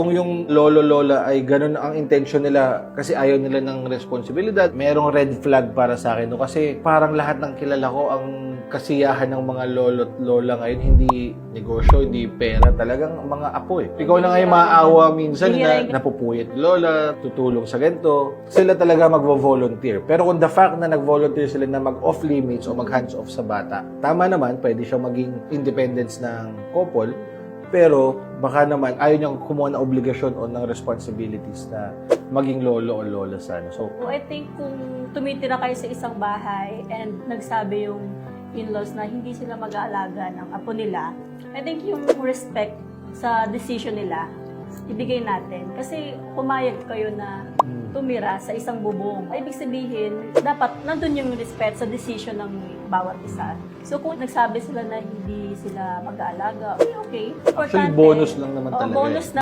Kung yung lolo-lola ay ganun ang intention nila kasi ayaw nila ng responsibilidad, merong red flag para sa akin. No? Kasi parang lahat ng kilala ko, ang kasiyahan ng mga lolo at lola ngayon, hindi negosyo, hindi pera, talagang mga apo eh. Ikaw na ngayon maaawa minsan na napupuyat lola, tutulong sa ganito. Sila talaga magvo-volunteer. Pero kung the fact na nag-volunteer sila na mag-off limits o mag-hands off sa bata, tama naman, pwede siya maging independence ng couple, pero baka naman ayaw niyang kumuha ng obligasyon o ng responsibilities na maging lolo o lola sa ano. So, So, I think kung tumitira kayo sa isang bahay and nagsabi yung in-laws na hindi sila mag-aalaga ng apo nila, I think yung respect sa decision nila, ibigay natin. Kasi pumayag kayo na tumira sa isang bubong. Ay, ibig sabihin, dapat nandun yung respect sa decision ng bawat isa. So, kung nagsabi sila na hindi sila mag-aalaga, okay, okay. actually Importante. bonus lang naman Oo, talaga. eh. bonus na